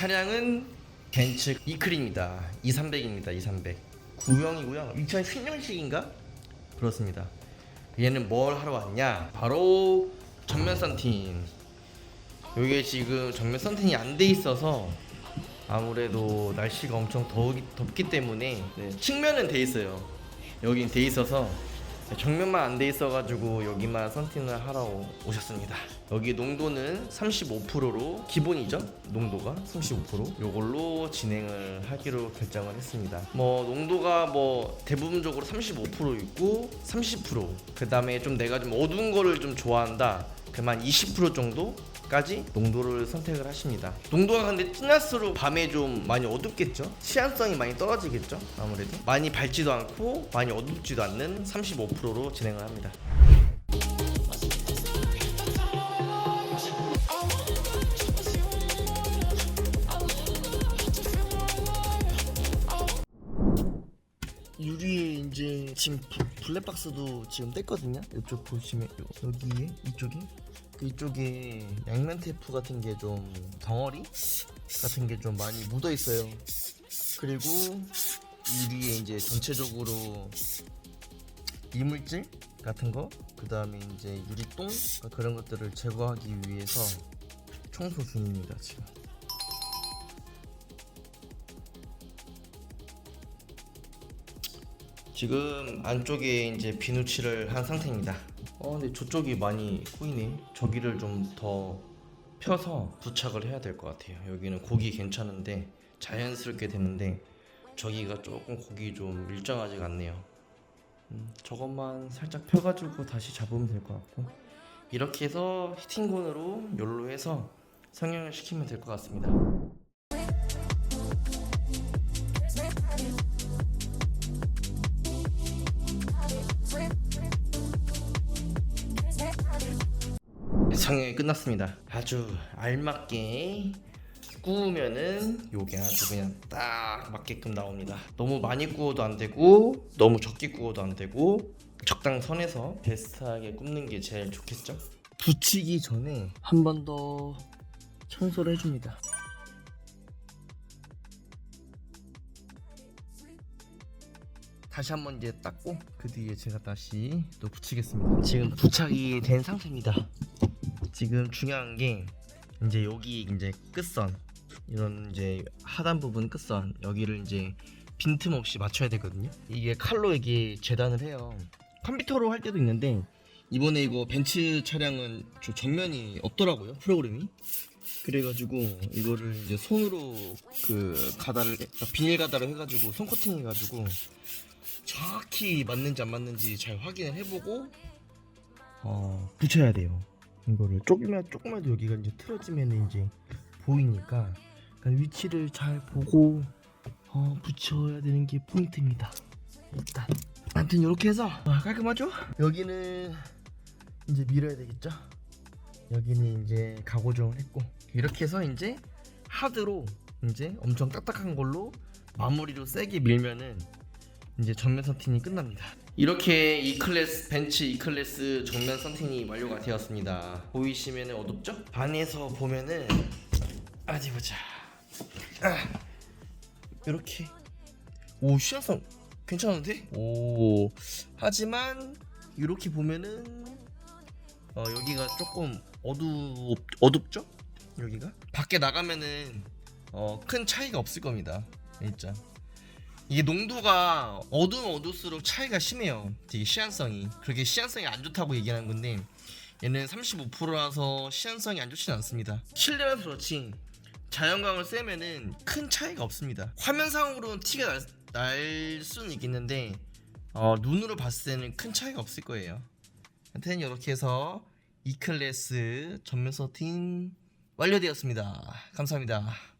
차량은 벤츠 이클입니다. 2300입니다. 2300. 구형이고요. 2010년식인가? 그렇습니다. 얘는 뭘 하러 왔냐? 바로 전면 썬팅. 여기에 지금 전면 썬팅이 안 돼 있어서 아무래도 날씨가 엄청 더우기, 덥기 때문에 네, 측면은 돼 있어요. 여긴 돼 있어서 정면만 안 돼 있어가지고 여기만 썬팅을 하러 오셨습니다. 여기 농도는 35%로 기본이죠. 농도가 35% 요걸로 진행을 하기로 결정을 했습니다. 뭐 농도가 뭐 대부분적으로 35% 있고 30% 그다음에 좀 내가 좀 어두운 거를 좀 좋아한다. 그만 20% 정도 까지 농도를 선택을 하십니다. 농도가 근데 진할수록 밤에 좀 많이 어둡겠죠? 시안성이 많이 떨어지겠죠? 아무래도 많이 밝지도 않고 많이 어둡지도 않는 35%로 진행을 합니다. 유리에 이제 지금 부- 블랙박스도 지금 뗐거든요. 이쪽 보시면 요- 여기에 이쪽에 그 이쪽에 양면 테이프 같은 게 좀 덩어리 같은 게 좀 많이 묻어 있어요. 그리고 유리에 이제 전체적으로 이물질 같은 거, 그 다음에 이제 유리똥 그런 것들을 제거하기 위해서 청소 중입니다 지금. 지금 안쪽에 이제 비누칠을 한 상태입니다. 어, 근데 저쪽이 많이 꼬이네. 저기를 좀 더 펴서 부착을 해야 될 것 같아요. 여기는 곡이 괜찮은데 자연스럽게 되는데 저기가 조금 곡이 좀 일정하지가 않네요. 음, 저것만 살짝 펴가지고 다시 잡으면 될 것 같고 이렇게 해서 히팅건으로 열로 해서 성형을 시키면 될 것 같습니다. 성형이 끝났습니다. 아주 알맞게 구우면은 요게 아주 그냥 딱 맞게끔 나옵니다. 너무 많이 구워도 안 되고 너무 적게 구워도 안 되고 적당선에서 베스트하게 굽는 게 제일 좋겠죠? 붙이기 전에 한 번 더 청소를 해줍니다. 다시 한 번 이제 닦고 그 뒤에 제가 다시 또 붙이겠습니다. 지금 부착이 된 상태입니다. 지금 중요한 게 이제 여기 이제 끝선 이런 이제 하단 부분 끝선 여기를 이제 빈틈없이 맞춰야 되거든요. 이게 칼로 이게 재단을 해요. 컴퓨터로 할 때도 있는데 이번에 이거 벤츠 차량은 저 전면이 없더라고요 프로그램이. 그래가지고 이거를 이제 손으로 그 가다를 비닐 가다를 해가지고 손 코팅 해가지고 정확히 맞는지 안 맞는지 잘 확인을 해보고 어 붙여야 돼요. 이거를 조금만 조금만 여기가 이제 틀어지면 이제 보이니까 그러니까 위치를 잘 보고 어 붙여야 되는 게 포인트입니다. 일단 아무튼 이렇게 해서 아, 깔끔하죠? 여기는 이제 밀어야 되겠죠? 여기는 이제 가고정을 했고 이렇게 해서 이제 하드로 이제 엄청 딱딱한 걸로 마무리로 세게 밀면은 이제 전면 선팅이 끝납니다. 이렇게 E 클래스 벤츠 E 클래스 정면 선팅이 완료가 되었습니다. 보이시면 어둡죠? 안에서 보면은 어디 보자. 아, 이렇게 오 시야성 괜찮은데? 오 하지만 이렇게 보면은 어, 여기가 조금 어두 어둡죠? 여기가 밖에 나가면은 어, 큰 차이가 없을 겁니다. 진짜. 이게 농도가 어두면 어두울수록 차이가 심해요. 되게 시안성이. 그렇게 시안성이 안 좋다고 얘기하는 건데 얘는 35%라서 시안성이 안 좋진 않습니다. 실내라서 그렇지 자연광을 쐬면은 큰 차이가 없습니다. 화면상으로는 티가 날, 날 수는 있겠는데 어, 눈으로 봤을 때는 큰 차이가 없을 거예요. 하여튼 이렇게 해서 E 클래스 전면 서팅 완료되었습니다. 감사합니다.